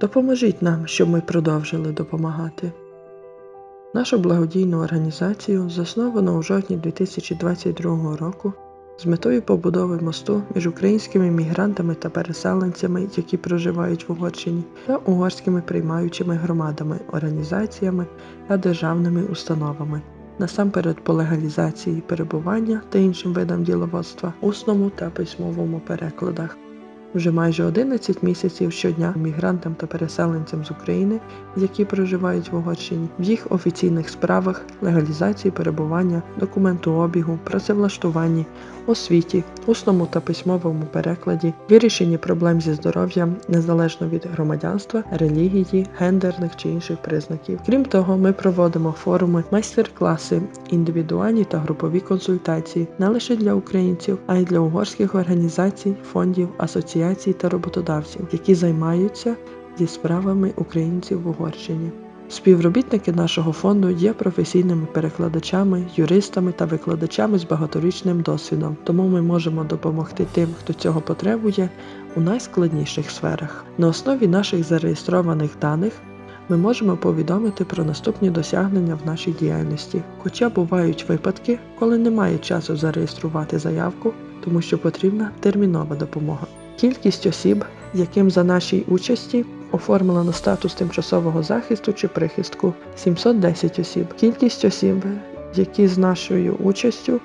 Допоможіть нам, щоб ми продовжили допомагати. Нашу благодійну організацію засновано у жовтні 2022 року з метою побудови мосту між українськими мігрантами та переселенцями, які проживають в Угорщині, та угорськими приймаючими громадами, організаціями та державними установами. Насамперед по легалізації перебування та іншим видам діловодства, усному та письмовому перекладах. Вже майже 11 місяців щодня мігрантам та переселенцям з України, які проживають в Угорщині, в їх офіційних справах, легалізації перебування, документообігу, працевлаштуванні, освіті, усному та письмовому перекладі, вирішенні проблем зі здоров'ям незалежно від громадянства, релігії, гендерних чи інших признаків. Крім того, ми проводимо форуми, майстер-класи, індивідуальні та групові консультації не лише для українців, а й для угорських організацій, фондів, асоціацій та роботодавців, які займаються зі справами українців в Угорщині. Співробітники нашого фонду є професійними перекладачами, юристами та викладачами з багаторічним досвідом, тому ми можемо допомогти тим, хто цього потребує у найскладніших сферах. На основі наших зареєстрованих даних ми можемо повідомити про наступні досягнення в нашій діяльності. Хоча бувають випадки, коли немає часу зареєструвати заявку, тому що потрібна термінова допомога. Кількість осіб, яким за нашій участі оформлено статус тимчасового захисту чи прихистку 710 осіб. Кількість осіб, які з нашою участю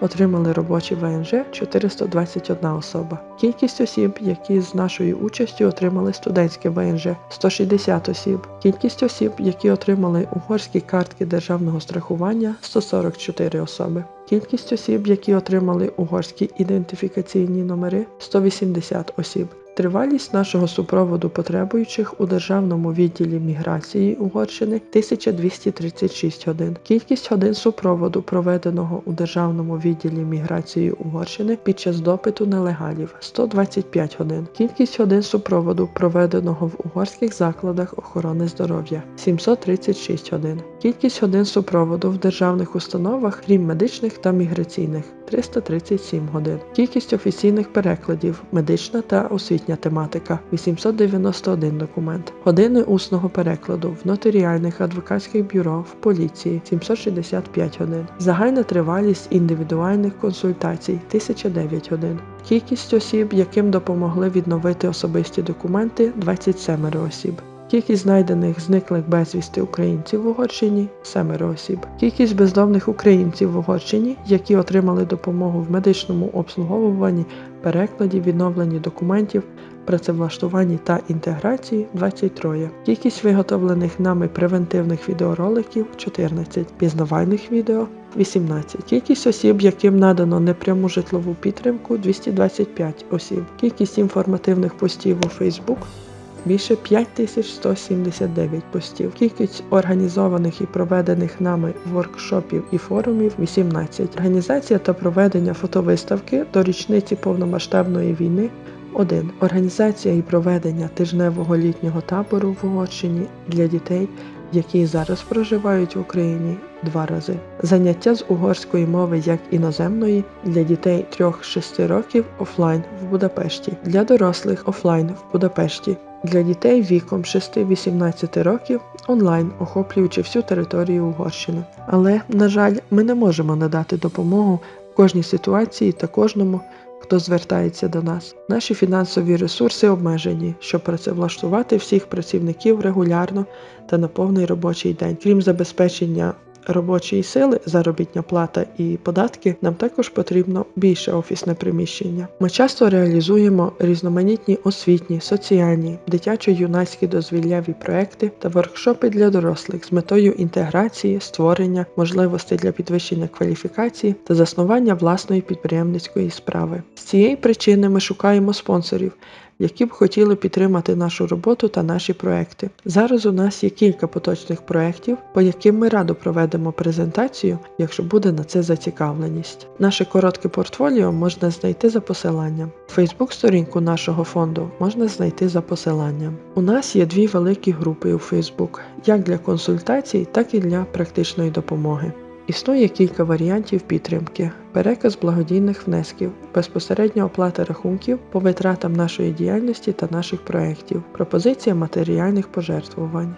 отримали робочі ВНЖ 421 особа. Кількість осіб, які з нашою участю отримали студентське ВНЖ 160 осіб. Кількість осіб, які отримали угорські картки державного страхування 144 особи. Кількість осіб, які отримали угорські ідентифікаційні номери 180 осіб. Тривалість нашого супроводу потребуючих у державному відділі міграції Угорщини 1236 годин. Кількість годин супроводу, проведеного у державному відділі міграції Угорщини під час допиту нелегалів 125 годин. Кількість годин супроводу, проведеного в угорських закладах охорони здоров'я 736 годин. Кількість годин супроводу в державних установах, крім медичних та міграційних 337 годин. Кількість офіційних перекладів, медична та освітня тематика 891 документ. Години усного перекладу в нотаріальних адвокатських бюро в поліції 765 годин. Загальна тривалість індивідуальних консультацій 1009 годин. Кількість осіб, яким допомогли відновити особисті документи 27 осіб. Кількість знайдених зниклих безвісти українців в Угорщині 7 осіб. Кількість бездомних українців в Угорщині, які отримали допомогу в медичному обслуговуванні, перекладі, відновленні документів, працевлаштуванні та інтеграції 23. Кількість виготовлених нами превентивних відеороликів 14, пізнавальних відео 18. Кількість осіб, яким надано непряму житлову підтримку 225 осіб. Кількість інформативних постів у Facebook більше 5179 постів. Кількість організованих і проведених нами воркшопів і форумів 18. Організація та проведення фотовиставки до річниці повномасштабної війни 1. Організація і проведення тижневого літнього табору в Угорщині для дітей, які зараз проживають в Україні два рази. Заняття з угорської мови як іноземної для дітей 3-6 років офлайн в Будапешті, для дорослих офлайн в Будапешті. Для дітей віком 6-18 років онлайн, охоплюючи всю територію Угорщини. Але, на жаль, ми не можемо надати допомогу кожній ситуації та кожному, хто звертається до нас. Наші фінансові ресурси обмежені, щоб працевлаштувати всіх працівників регулярно та на повний робочий день, крім забезпечення робочої сили, заробітня плата і податки, нам також потрібно більше офісне приміщення. Ми часто реалізуємо різноманітні освітні, соціальні, дитячо-юнацькі дозвілляві проекти та воркшопи для дорослих з метою інтеграції, створення, можливостей для підвищення кваліфікації та заснування власної підприємницької справи. З цієї причини ми шукаємо спонсорів які б хотіли підтримати нашу роботу та наші проекти. Зараз у нас є кілька поточних проєктів, по яким ми радо проведемо презентацію, якщо буде на це зацікавленість. Наше коротке портфоліо можна знайти за посиланням. Фейсбук-сторінку нашого фонду можна знайти за посиланням. У нас є дві великі групи у Фейсбук, як для консультацій, так і для практичної допомоги. Існує кілька варіантів підтримки: переказ благодійних внесків, безпосередня оплата рахунків по витратам нашої діяльності та наших проєктів, пропозиція матеріальних пожертвувань.